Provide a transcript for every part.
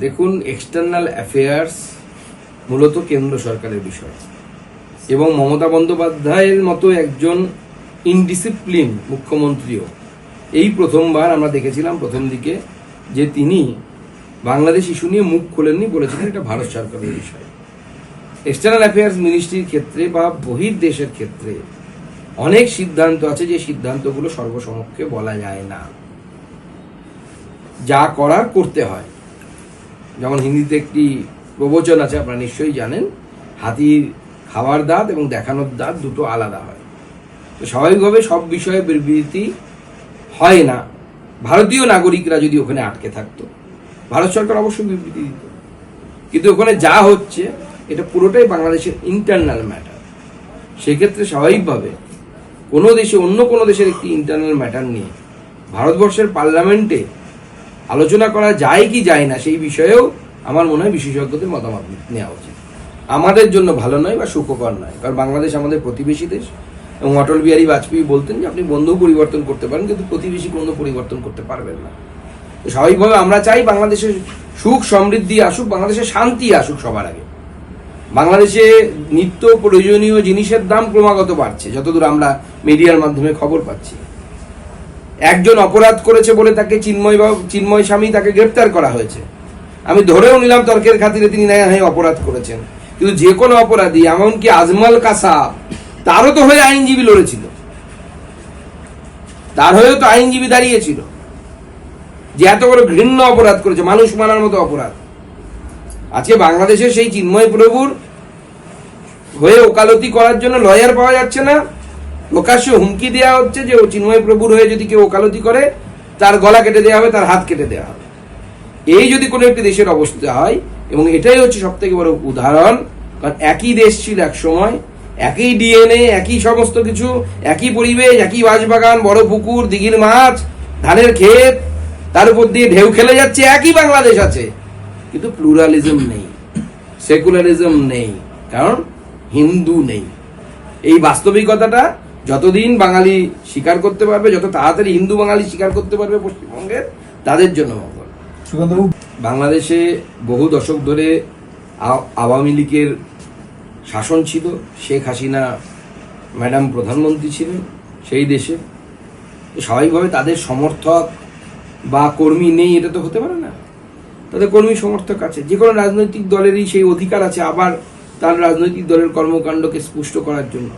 দেখুন external affairs মূলত কেন্দ্র সরকারের বিষয়। এবং মমতা বন্দ্যোপাধ্যায়ের মতো একজন ইনডিসিপ্লিন মুখ্যমন্ত্রীও। এই প্রথমবার আমরা দেখেছিলাম প্রথম দিকে যে তিনি বাংলাদেশ ইস্যু নিয়ে মুখ খোলেননি বলেছিলেন এটা ভারত সরকারের বিষয়। এক্সটার্নাল অ্যাফেয়ার্স মিনিস্ট্রির ক্ষেত্রে বা বহির দেশের ক্ষেত্রে অনেক সিদ্ধান্ত আছে যে সিদ্ধান্তগুলো সর্বসমক্ষে বলা যায় না। যা করার করতে হয়। যেমন হিন্দিতে একটি প্রবচন আছে, আপনারা নিশ্চয়ই জানেন, হাতির খাওয়ার দাঁত এবং দেখানোর দাঁত দুটো আলাদা হয়। তো স্বাভাবিকভাবে সব বিষয়ে বিবৃতি হয় না। ভারতীয় নাগরিকরা যদি ওখানে আটকে থাকতো, ভারত সরকার অবশ্যই বিবৃতি দিত। কিন্তু ওখানে যা হচ্ছে, এটা পুরোটাই বাংলাদেশের ইন্টারনাল ম্যাটার সেক্ষেত্রে স্বাভাবিকভাবে কোনো দেশে অন্য কোনো দেশের একটি ইন্টারনাল ম্যাটার নিয়ে ভারতবর্ষের পার্লামেন্টে আলোচনা করা যায় কি যায় না সেই বিষয়েও আমার মনে হয় বিশেষজ্ঞদের মতামত নেওয়া উচিত। আমাদের জন্য ভালো নয় বা সুখকর নয়, কারণ বাংলাদেশ আমাদের প্রতিবেশী দেশ এবং অটল বিহারী বাজপেয়ী বলতেন যে আপনি বন্ধু পরিবর্তন করতে পারেন, কিন্তু প্রতিবেশী বন্ধু পরিবর্তন করতে পারবেন না। স্বাভাবিকভাবে আমরা চাই বাংলাদেশের সুখ সমৃদ্ধি আসুক, বাংলাদেশে শান্তি আসুক সবার আগে। বাংলাদেশে নিত্য প্রয়োজনীয় জিনিসের দাম ক্রমাগত বাড়ছে, যতদূর আমরা মিডিয়ার মাধ্যমে খবর পাচ্ছি। একজন অপরাধ করেছে বলে তাকে চিন্ময় চিন্ময় স্বামী তাকে গ্রেপ্তার করা হয়েছে। আমি ধরেও নিলাম তর্কের খাতিরে তিনি ন্যায় অপরাধ করেছেন। কিন্তু যে কোনো অপরাধী, এমনকি আজমল কাসা তারও তো হয়ে আইনজীবী লড়েছিল। তার হয়েও তো আইনজীবী দাঁড়িয়েছিল। যে এত বড় ঘৃণ্য অপরাধ করেছে, মানুষ মানার মতো অপরাধ। আজকে বাংলাদেশে সেই চিন্ময় প্রভুর হয়ে ওকালতি করার জন্য লয়ার পাওয়া যাচ্ছে না। প্রকাশ্যে হুমকি দেওয়া হচ্ছে যে ও চিন্ময় প্রভুর হয়ে যদি কেউ ওকালতি করে, তার গলা কেটে দেওয়া হবে, তার হাত কেটে দেওয়া হবে। এই যদি কোনো একটি দেশের অবস্থা হয়, এবং এটাই হচ্ছে সব থেকে বড় উদাহরণ, কারণ একই দেশ ছিল এক সময়, একই ডিএনএ, একই সমস্ত কিছু, একই পরিবেশ, একই বাঁশবাগান বড় পুকুর, দিঘির মাছ, ধানের ক্ষেত, তার উপর দিয়ে ঢেউ খেলে যাচ্ছে, একই বাংলাদেশ আছে। কিন্তু প্লুরালিজম নেই, সেকুলারিজম নেই, কারণ হিন্দু নেই। এই বাস্তবিকতাটা যতদিন বাঙালি স্বীকার করতে পারবে যত তাড়াতাড়ি হিন্দু বাঙালি স্বীকার করতে পারবে পশ্চিমবঙ্গের তাদের জন্য মঙ্গল। বাংলাদেশে বহু দশক ধরে আওয়ামী লীগের শাসন ছিল। শেখ হাসিনা ম্যাডাম প্রধানমন্ত্রী ছিলেন সেই দেশে। স্বাভাবিকভাবে তাদের সমর্থক বা কর্মী নেই এটা তো হতে পারে না। তাদের কর্মী সমর্থক আছে। যে কোনো রাজনৈতিক দলেরই সেই অধিকার আছে আবার তার রাজনৈতিক দলের কর্মকাণ্ডকে স্পুষ্ট করার জন্য।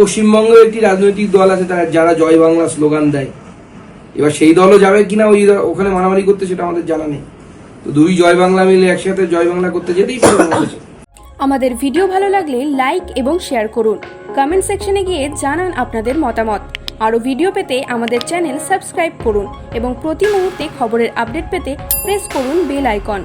পশ্চিমবঙ্গে একটি রাজনৈতিক দল আছে, তারা যারা জয় বাংলা স্লোগান দেয়। এবার সেই দলও যাবে কিনা ওই ওখানে মারামারি করতে সেটা আমাদের জানা নেই। তো দুই জয় বাংলা মিলে একসাথে জয় বাংলা করতে যেতেই আমাদের ভিডিও ভালো লাগলে লাইক এবং শেয়ার করুন। কমেন্ট সেকশনে গিয়ে জানান আপনাদের মতামত। আরও ভিডিও পেতে আমাদের চ্যানেল সাবস্ক্রাইব করুন এবং প্রতি মুহূর্তে খবরের আপডেট পেতে প্রেস করুন বেল আইকন।